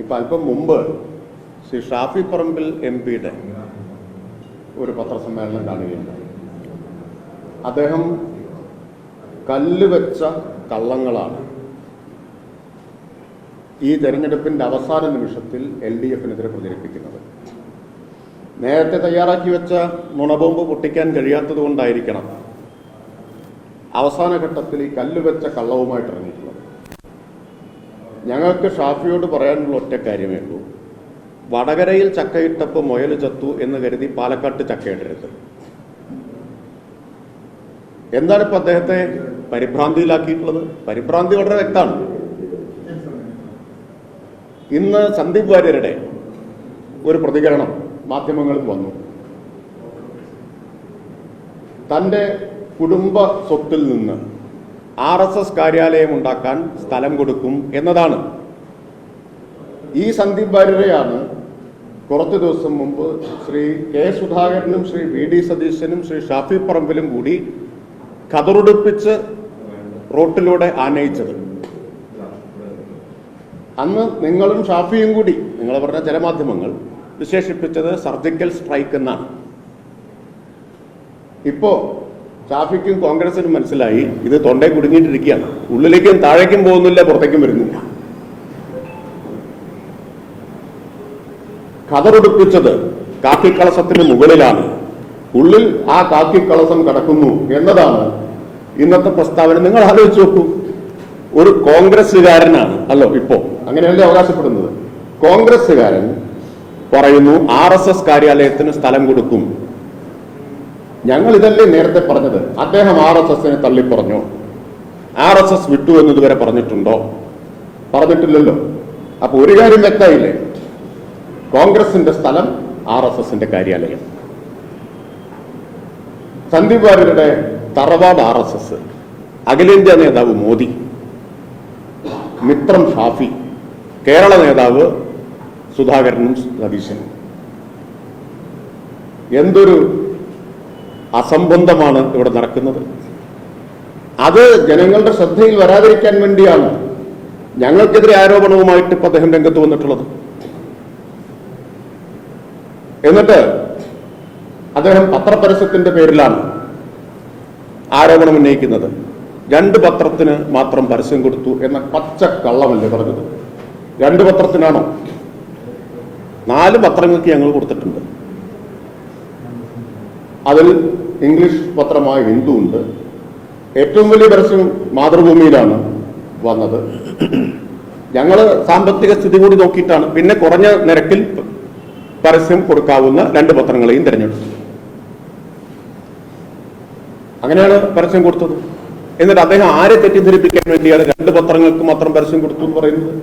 ഇപ്പം അല്പം മുമ്പ് ശ്രീ ഷാഫി പറമ്പിൽ എം പിയുടെ ഒരു പത്രസമ്മേളനം കാണുകയുണ്ടായി. അദ്ദേഹം കല്ലുവെച്ച കള്ളങ്ങളാണ്. ഈ തെരഞ്ഞെടുപ്പിന്റെ അവസാന നിമിഷത്തിൽ എൽ ഡി എഫിനെതിരെ പ്രചരിപ്പിക്കുന്നത്. നേരത്തെ തയ്യാറാക്കി വെച്ച നുണബോംബ് പൊട്ടിക്കാൻ കഴിയാത്തത് കൊണ്ടായിരിക്കണം അവസാന ഘട്ടത്തിൽ ഈ കല്ലുവെച്ച കള്ളവുമായിട്ട് ഞങ്ങൾക്ക് ഷാഫിയോട് പറയാനുള്ള ഒറ്റ കാര്യമേ ഉള്ളൂ. വടകരയിൽ ചക്കയിട്ടപ്പോൾ മുയൽ ചത്തു എന്ന് കരുതി പാലക്കാട്ട് ചക്കയിടരുത്. എന്താണ് ഇപ്പൊ അദ്ദേഹത്തെ പരിഭ്രാന്തിയിലാക്കിയിട്ടുള്ളത്? പരിഭ്രാന്തി വളരെ വ്യക്തമാണ്. ഇന്ന് സന്ദീപ് വാര്യരുടെ ഒരു പ്രതികരണം മാധ്യമങ്ങളിൽ വന്നു. തന്റെ കുടുംബ സ്വത്തിൽ നിന്ന് ആർ എസ് എസ് കാര്യാലയം ഉണ്ടാക്കാൻ സ്ഥലം കൊടുക്കും എന്നതാണ്. ഈ സന്ദീപ് വാര്യരെയാണ് കുറച്ചു ദിവസം മുമ്പ് ശ്രീ കെ സുധാകരനും ശ്രീ വി ഡി സതീശനും ശ്രീ ഷാഫി പറമ്പിലും കൂടി കതറുടുപ്പിച്ച് റോട്ടിലൂടെ ആനയിച്ചത്. അന്ന് നിങ്ങളും ഷാഫിയും കൂടി നിങ്ങൾ പറഞ്ഞ ചില മാധ്യമങ്ങൾ വിശേഷിപ്പിച്ചത് സർജിക്കൽ സ്ട്രൈക്ക് എന്നാണ്. ഇപ്പോ ഷാഫിക്കും കോൺഗ്രസിനും മനസ്സിലായി ഇത് തൊണ്ടെ കുടുങ്ങിയിട്ടിരിക്കുകയാണ്. ഉള്ളിലേക്കും താഴേക്കും പോകുന്നില്ല പുറത്തേക്കും വരുന്നില്ല. കതറുടുപ്പിച്ചത് കാക്കിക്കളസത്തിന് മുകളിലാണ്. ഉള്ളിൽ ആ കാക്കിക്കളസം കടക്കുന്നു എന്നതാണ് ഇന്നത്തെ പ്രസ്താവന. നിങ്ങൾ ആലോചിച്ച് നോക്കൂ. ഒരു കോൺഗ്രസ്സുകാരനാണ്. അല്ലോ ഇപ്പോ. അങ്ങനെയല്ലേ അവകാശപ്പെടുന്നത്? കോൺഗ്രസ്സുകാരൻ പറയുന്നു ആർ എസ് എസ് കാര്യാലയത്തിന് സ്ഥലം കൊടുക്കും. ഞങ്ങൾ ഇതല്ലേ നേരത്തെ പറഞ്ഞത്? അദ്ദേഹം ആർ എസ് എസിനെ തള്ളിപ്പറഞ്ഞു. ആർ എസ് എസ് വിട്ടു എന്ന് ഇതുവരെ പറഞ്ഞിട്ടുണ്ടോ? പറഞ്ഞിട്ടില്ലല്ലോ. അപ്പൊ ഒരു കാര്യം വ്യക്തമായില്ലേ? കോൺഗ്രസിന്റെ സ്ഥലം ആർ എസ് എസിന്റെ കാര്യാലയം. സന്ദീപ് വാര്യരുടെ തറവാട് ആർ എസ് എസ് അഖിലേന്ത്യാ നേതാവ് മോദി. മിത്രം ഷാഫി. കേരള നേതാവ് സുധാകരനും സതീശനും. എന്തൊരു അസംബന്ധമാണ് ഇവിടെ നടക്കുന്നത്. അത് ജനങ്ങളുടെ ശ്രദ്ധയിൽ വരാതിരിക്കാൻ വേണ്ടിയാണ് ഞങ്ങൾക്കെതിരെ ആരോപണവുമായിട്ട് ഇപ്പൊ അദ്ദേഹം രംഗത്ത് വന്നിട്ടുള്ളത്. എന്നിട്ട് അദ്ദേഹം പത്രപരസ്യത്തിന്റെ പേരിലാണ് ആരോപണം ഉന്നയിക്കുന്നത്. രണ്ട് പത്രത്തിന് മാത്രം പരസ്യം കൊടുത്തു എന്ന പച്ച കള്ളമല്ലേ പറഞ്ഞത്? രണ്ട് പത്രത്തിനാണോ? നാല് പത്രങ്ങൾക്ക് ഞങ്ങൾ കൊടുത്തിട്ടുണ്ട്. അതിൽ ഇംഗ്ലീഷ് പത്രമായ ഹിന്ദു ഉണ്ട് ഏറ്റവും വലിയ പരസ്യം മാതൃഭൂമിയിലാണ് വന്നത്. ഞങ്ങൾ സാമ്പത്തിക സ്ഥിതി കൂടി നോക്കിയിട്ടാണ് പിന്നെ കുറഞ്ഞ നിരക്കിൽ പരസ്യം കൊടുക്കാവുന്ന രണ്ട് പത്രങ്ങളെയും തിരഞ്ഞെടുത്തു. അങ്ങനെയാണ് പരസ്യം കൊടുത്തത്. എന്നിട്ട് അദ്ദേഹം ആരെ തെറ്റിദ്ധരിപ്പിക്കാൻ വേണ്ടിയാണ് രണ്ട് പത്രങ്ങൾക്ക് മാത്രം പരസ്യം കൊടുത്തു എന്ന് പറയുന്നത്?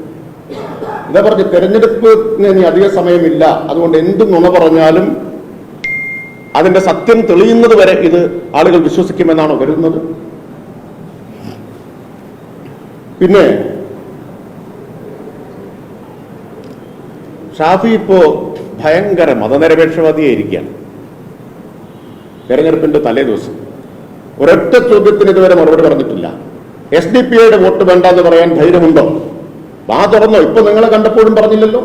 ഇതാ പറഞ്ഞു തെരഞ്ഞെടുപ്പിന് ഇനി അധിക സമയമില്ല. അതുകൊണ്ട് എന്ത് നുണ പറഞ്ഞാലും അതിന്റെ സത്യം തെളിയുന്നത് വരെ ഇത് ആളുകൾ വിശ്വസിക്കുമെന്നാണോ കരുതുന്നത്? പിന്നെ ഷാഫി ഇപ്പോ ഭയങ്കര മതനിരപേക്ഷവാദിയായിരിക്കുകയാണ്. തെരഞ്ഞെടുപ്പിന്റെ തലേ ദിവസം. ഒരൊറ്റ ചോദ്യത്തിന് ഇതുവരെ മറുപടി പറഞ്ഞിട്ടില്ല. എസ് ഡി പി ഐയുടെ വോട്ട് വേണ്ട എന്ന് പറയാൻ ധൈര്യമുണ്ടോ? വാ തുറന്നോ. ഇപ്പൊ നിങ്ങളെ കണ്ടപ്പോഴും പറഞ്ഞില്ലല്ലോ.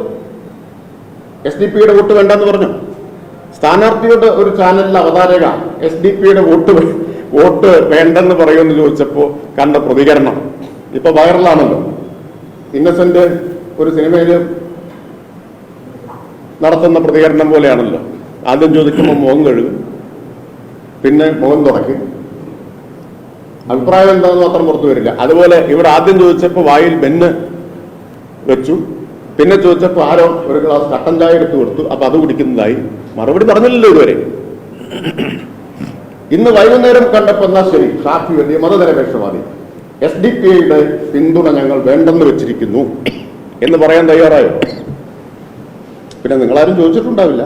എസ് ഡി പിയുടെ വോട്ട് വേണ്ടെന്ന് പറഞ്ഞു. സ്ഥാനാർത്ഥിയുടെ ഒരു ചാനലിലെ അവതാരക എസ് ഡി പിയുടെ വോട്ട് വോട്ട് വേണ്ടെന്ന് പറയുമെന്ന് ചോദിച്ചപ്പോ കണ്ട പ്രതികരണം. ഇപ്പൊ വൈറലാണല്ലോ. ഇന്നസെന്റ് ഒരു സിനിമയിൽ നടത്തുന്ന പ്രതികരണം പോലെയാണല്ലോ. ആദ്യം ചോദിക്കുമ്പോൾ മുഖം കഴുകും. പിന്നെ മുഖം തുടക്കി അഭിപ്രായം എന്താണെന്ന് മാത്രം പുറത്തു വരില്ല. അതുപോലെ ഇവിടെ ആദ്യം ചോദിച്ചപ്പോൾ വായിൽ ബെന്ന് വെച്ചു. പിന്നെ ചോദിച്ചപ്പോൾ ആരോ ഒരു ഗ്ലാസ് കട്ടൻ ചായ എടുത്ത് കൊടുത്തു. അപ്പൊ അത് കുടിക്കുന്നതായി. മറുപടി പറഞ്ഞില്ലല്ലോ ഇതുവരെ. ഇന്ന് വൈകുന്നേരം കണ്ടപ്പോ എന്നാ ശരി? ഷാഫി വലിയ മതനിരപേക്ഷവാദി. എസ് ഡി പി ഐയുടെ പിന്തുണ ഞങ്ങൾ വേണ്ടെന്ന് വെച്ചിരിക്കുന്നു. എന്ന് പറയാൻ തയ്യാറായോ? പിന്നെ നിങ്ങളാരും ചോദിച്ചിട്ടുണ്ടാവില്ല.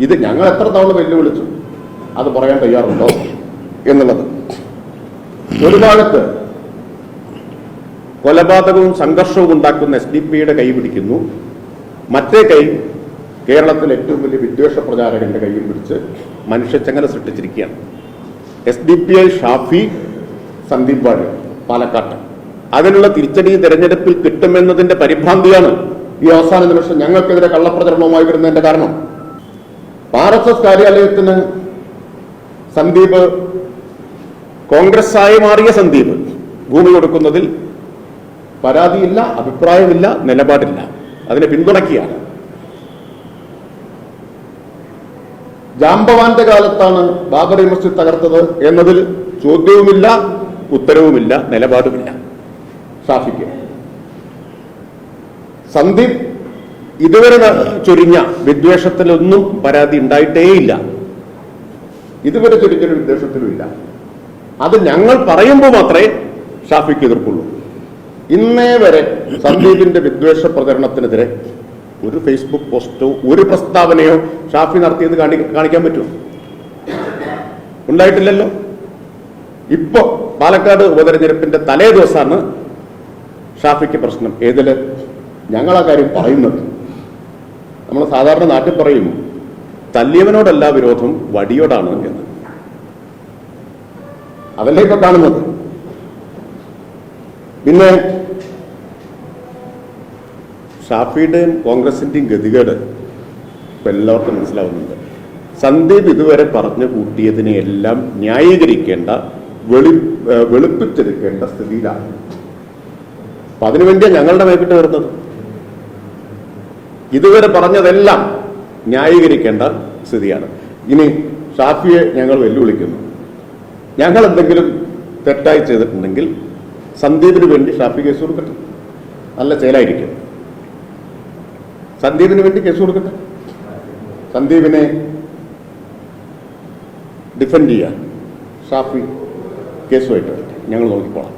ഇത് ഞങ്ങൾ എത്ര തവണ വെല്ലുവിളിച്ചു? അത് പറയാൻ തയ്യാറുണ്ടോ? എന്നുള്ളത്. ഒരു ഭാഗത്ത് കൊലപാതകവും സംഘർഷവും ഉണ്ടാക്കുന്ന എസ് ഡി പിയുടെ കൈ പിടിക്കുന്നു. മറ്റേ കൈ കേരളത്തിലെ ഏറ്റവും വലിയ വിദ്വേഷ പ്രചാരകന്റെ കൈയും പിടിച്ച് മനുഷ്യച്ചങ്ങല സൃഷ്ടിച്ചിരിക്കുകയാണ്. S D P I Shafi Sandeep Warrier പാലക്കാട്ട്. അതിനുള്ള തിരിച്ചടി തെരഞ്ഞെടുപ്പിൽ കിട്ടുമെന്നതിന്റെ പരിഭ്രാന്തിയാണ് ഈ അവസാന നിമിഷം ഞങ്ങൾക്കെതിരെ കള്ളപ്രചരണവുമായി വരുന്നതിന്റെ കാരണം. ആർ എസ് എസ് കാര്യാലയത്തിന് സന്ദീപ് കോൺഗ്രസ് ആയി മാറിയ സന്ദീപ് ഭൂമി കൊടുക്കുന്നതിൽ പരാതിയില്ല അഭിപ്രായമില്ല നിലപാടില്ല. അതിനെ പിന്തുണയ്ക്കുകയാണ്. ജാംബവാന്റെ കാലത്താണ് ബാബറി മസ്ജിദ് തകർത്തത് എന്നതിൽ ചോദ്യവുമില്ല ഉത്തരവുമില്ല നിലപാടുമില്ല. ഷാഫിക്ക്. സന്ദീപ് ഇതുവരെ ചൊരിഞ്ഞ വിദ്വേഷത്തിലൊന്നും പരാതി ഉണ്ടായിട്ടേയില്ല. ഇതുവരെ ചൊരിഞ്ഞൊരു വിദ്വേഷത്തിലും ഇല്ല അത് ഞങ്ങൾ പറയുമ്പോൾ മാത്രമേ ഷാഫിക്ക് എതിർപ്പുള്ളൂ. ഇന്നേ വരെ സന്ദീപിന്റെ വിദ്വേഷ പ്രചരണത്തിനെതിരെ ഒരു ഫേസ്ബുക്ക് പോസ്റ്റോ ഒരു പ്രസ്താവനയോ ഷാഫി നടത്തിയത് കാണി കാണിക്കാൻ പറ്റുമോ? ഉണ്ടായിട്ടില്ലല്ലോ. ഇപ്പോ പാലക്കാട് ഉപതെരഞ്ഞെടുപ്പിന്റെ തലേ ദിവസമാണ് ഷാഫിക്ക് പ്രശ്നം. ഏതിൽ? ഞങ്ങൾ ആ കാര്യം പറയുന്നത്. നമ്മൾ സാധാരണ നാട്ടിൽ പറയും തല്ലിയവനോടല്ല വിരോധം വടിയോടാണ് എന്ന്. അതല്ലേ ഇപ്പൊ കാണുന്നത്? പിന്നെ ഷാഫിയുടെയും കോൺഗ്രസിന്റെയും ഗതികേട് ഇപ്പൊ എല്ലാവർക്കും മനസ്സിലാവുന്നുണ്ട്. സന്ദീപ് ഇതുവരെ പറഞ്ഞു കൂട്ടിയതിനെയെല്ലാം ന്യായീകരിക്കേണ്ട വെളി വെളുപ്പിച്ചെടുക്കേണ്ട സ്ഥിതിയിലാണ്. അപ്പൊ അതിനുവേണ്ടിയാണ് ഞങ്ങളുടെ മേപ്പിട്ട് വരുന്നത്. ഇതുവരെ പറഞ്ഞതെല്ലാം ന്യായീകരിക്കേണ്ട സ്ഥിതിയാണ്. ഇനി ഷാഫിയെ ഞങ്ങൾ വെല്ലുവിളിക്കുന്നു. ഞങ്ങൾ എന്തെങ്കിലും തെറ്റായി ചെയ്തിട്ടുണ്ടെങ്കിൽ സന്ദീപിന് വേണ്ടി ഷാഫി കേസ് കൊടുക്കട്ടെ. നല്ല ചേലായിരിക്കും. സന്ദീപിന് വേണ്ടി കേസ് കൊടുക്കട്ടെ. സന്ദീപിനെ ഡിഫെൻഡ് ചെയ്യാൻ ഷാഫി കേസുമായിട്ട്. ഞങ്ങൾ നോക്കിക്കോളാം.